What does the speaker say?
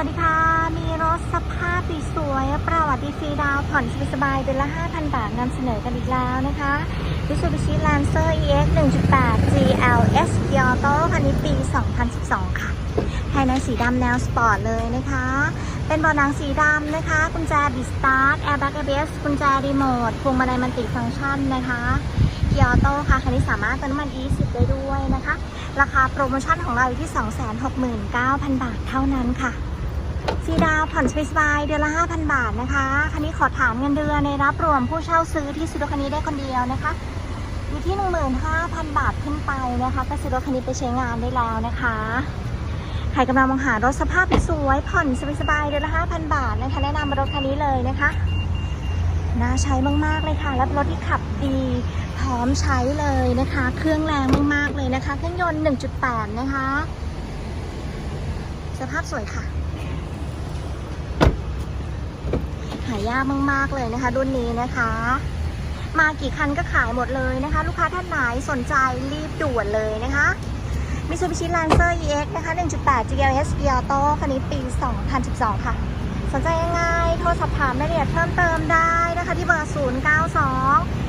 วัสดีค่ะ มีรถสภาพสวยประวัติฟรีดาวผ่อนสบายเดือนละ 5,000 บาทนำเสนอกันอีกแล้วนะคะ Mitsubishi Lancer EX 1.8 GLS Kyoto คันนี้ปี 2012 ค่ะ ภายในสีดำแนวสปอร์ตเลยนะคะ เป็นเบาะหนังสีดำนะคะ กุญแจบิสตาร์ทแอร์แบ็ก ABS กุญแจรีโมทพวงมาลัยมันติฟังก์ชันนะคะเกียร์โต้ค่ะ คันนี้สามารถเติมน้ำมัน E10 ได้ด้วยนะคะ ราคาโปรโมชั่นของเราอยู่ที่ 269,000 บาทเท่านั้นค่ะ ฟรีดาวผ่อนสบายๆเดือนละ 5,000 บาทนะคะ คันนี้ขอถามเงินเดือนในรับรวมผู้เช่าซื้อที่ซื้อรถคันนี้ได้คนเดียวนะคะ อยู่ที่ 15,000 บาทขึ้นไปนะคะก็ซื้อรถคันนี้ไปใช้งานได้แล้วนะคะใครกำลังมองหารถสภาพสวยผ่อนสบายๆเดือนละ 5,000 บาทนะคะแนะนำรถคันนี้เลยนะคะน่าใช้มากๆเลยค่ะและรถที่ขับดีพร้อมใช้เลยนะคะ เครื่องแรงมากๆเลยนะคะ เครื่องยนต์ 1.8 นะคะ สภาพสวยค่ะ หายากมาก ๆ เลยนะคะ รุ่นนี้นะคะ มากี่คันก็ขายหมดเลยนะคะ ลูกค้าท่านไหนสนใจรีบด่วนเลยนะคะมิซูบิชิลันเซอร์ EX นะคะ 1.8 GLS e Auto คันนี้ปี 2012 ค่ะ สนใจยังไงโทรสอบถามรายละเอียดเพิ่มเติมได้นะคะ ที่เบอร์ 092